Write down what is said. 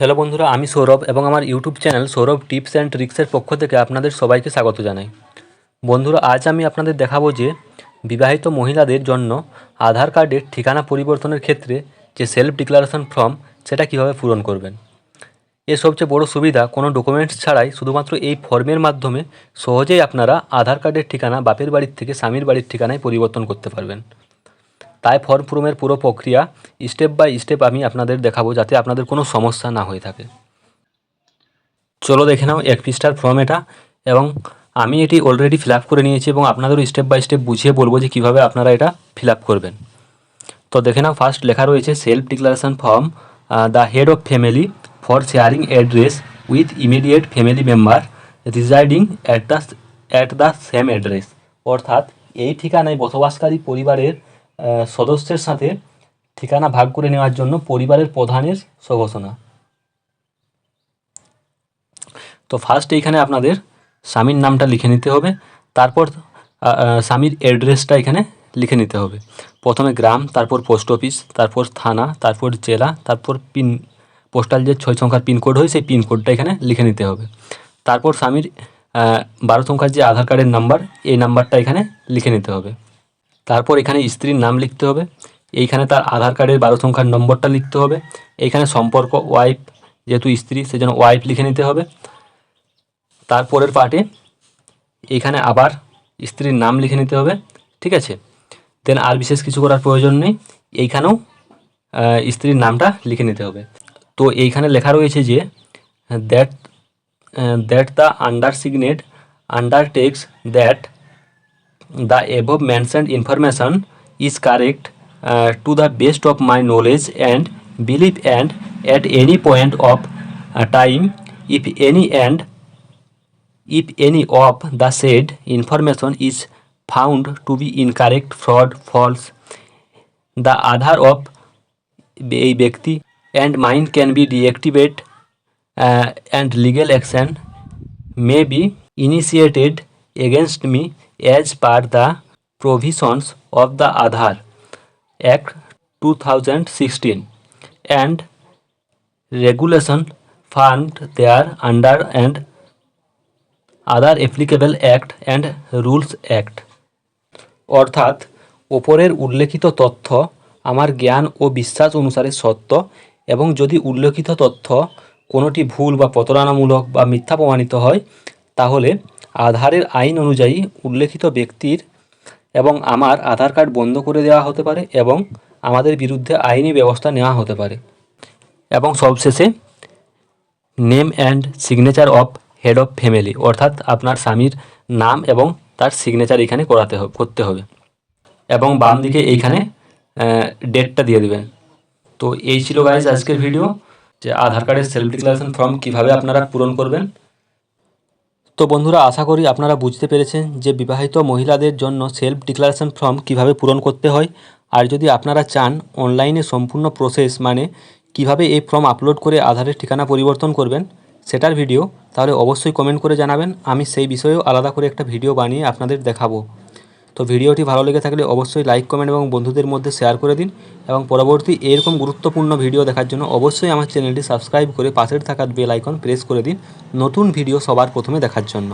Hello বন্ধুরা, আমি সৌরভ এবং আমার YouTube channel Sourav tips and ট্রিক্সের পক্ষ থেকে আপনাদের সবাইকে স্বাগত জানাই। বন্ধুরা, আজ আমি আপনাদের দেখাবো যে বিবাহিত মহিলাদের জন্য আধার কার্ডের ঠিকানা পরিবর্তনের ক্ষেত্রে যে সেলফ ডিক্লারেশন ফর্ম সেটা কীভাবে পূরণ করবেন। এর সবচেয়ে বড় সুবিধা, কোনো ডকুমেন্টস ছাড়াই শুধুমাত্র এই ফর্মের মাধ্যমে সহজেই আপনারা আধার কার্ডের ঠিকানা বাপের বাড়ির থেকে স্বামীর বাড়ির ঠিকানায় পরিবর্তন করতে পারবেন। তাই ফর্ম পূরণের পুরো প্রক্রিয়া স্টেপ বাই স্টেপ আমি আপনাদের দেখাবো যাতে আপনাদের কোনো সমস্যা না হয়ে থাকে। চলো দেখে নাও এক পৃষ্ঠার ফর্ম এটা এবং আমি এটি অলরেডি ফিল করে নিয়েছি এবং আপনাদেরও স্টেপ বাই স্টেপ বুঝিয়ে বলব যে কীভাবে আপনারা এটা ফিল করবেন। তো দেখে নাও ফার্স্ট লেখা রয়েছে self declaration form the head of family for sharing address with immediate family member residing at the at the same address অর্থাৎ এই ঠিকানায় বসবাসকারী পরিবারের সদস্যের সাথে ঠিকানা ভাগ করে নেওয়ার জন্য পরিবারের প্রধানের স্বঘোষণা তো ফার্স্ট এইখানে আপনাদের স্বামীর নামটা লিখে নিতে হবে। তারপর স্বামীর অ্যাড্রেসটা এখানে লিখে নিতে হবে। প্রথমে গ্রাম, তারপর পোস্ট অফিস তারপর থানা, তারপর জেলা, তারপর পিন পোস্টাল যে ছয় সংখ্যার পিনকোড হয়, সেই পিনকোডটা এখানে লিখে নিতে হবে। তারপর স্বামীর বারো সংখ্যার যে আধার কার্ডের নাম্বার, এই নাম্বারটা এখানে লিখে নিতে হবে। তারপর এখানে স্ত্রীর নাম লিখতে হবে। এইখানে তার আধার কার্ডের বারো সংখ্যার নম্বরটা লিখতে হবে। এইখানে সম্পর্ক ওয়াইফ যেহেতু স্ত্রী, সেজন্য ওয়াইফ লিখে নিতে হবে। তারপরের পার্টে এখানে আবার স্ত্রীর নাম লিখে নিতে হবে, ঠিক আছে? দেন আর বিশেষ কিছু করার প্রয়োজন নেই। এইখানেও স্ত্রীর নামটা লিখে নিতে হবে। তো এইখানে লেখা রয়েছে যে that that the undersigned under undertakes that the above mentioned information is correct uh, to the best of my knowledge and belief and at any point of uh, time if any and if any of the said information is found to be incorrect fraud false the aadhaar of a ব্যক্তি and mine can be deactivate uh, and legal action may be initiated against me as per the provisions of the Aadhaar act two thousand sixteen and regulation fund thereunder and other applicable act and rules act অর্থাৎ, ওপরের উল্লেখিত তথ্য আমার জ্ঞান ও বিশ্বাস অনুসারে সত্য এবং যদি উল্লেখিত তথ্য কোনোটি ভুল বা প্রতারণামূলক বা মিথ্যা প্রমাণিত হয়, তাহলে আধারের আইন অনুযায়ী উল্লেখিত ব্যক্তির এবং আমার আধার কার্ড বন্ধ করে দেওয়া হতে পারে এবং আমাদের বিরুদ্ধে আইনি ব্যবস্থা নেওয়া হতে পারে। এবং সবশেষে, name and signature of head of family, অর্থাৎ আপনার স্বামীর নাম এবং তার সিগনেচার এখানে করাতে হবে করতে হবে। এবং বাম দিকে এইখানে ডেটটা দিয়ে দেবেন। তো এই ছিল গাইজ আজকের ভিডিও যে আধার কার্ডের সেলফ ডিক্লারেশন ফর্ম কীভাবে আপনারা পূরণ করবেন। তো বন্ধুরা, আশা করি আপনারা বুঝতে পেরেছেন যে বিবাহিত মহিলাদের জন্য সেলফ ডিক্লারেশন ফর্ম কীভাবে পূরণ করতে হয়। আর যদি আপনারা চান অনলাইনে সম্পূর্ণ প্রসেস মানে কীভাবে এই ফর্ম আপলোড করে আধারের ঠিকানা পরিবর্তন করবেন সেটার ভিডিও তাহলে অবশ্যই কমেন্ট করে জানাবেন। আমি সেই বিষয়েও আলাদা করে একটা ভিডিও বানিয়ে আপনাদের দেখাবো। তো ভিডিওটি ভালো লেগে থাকলে অবশ্যই লাইক কমেন্ট এবং বন্ধুদের মধ্যে শেয়ার করে দিন এবং পরবর্তী এরকম গুরুত্বপূর্ণ ভিডিও দেখার জন্য অবশ্যই আমার চ্যানেলটি সাবস্ক্রাইব করে পাশের থাকা বেল আইকন প্রেস করে দিন। নতুন ভিডিও সবার প্রথমে দেখার জন্য।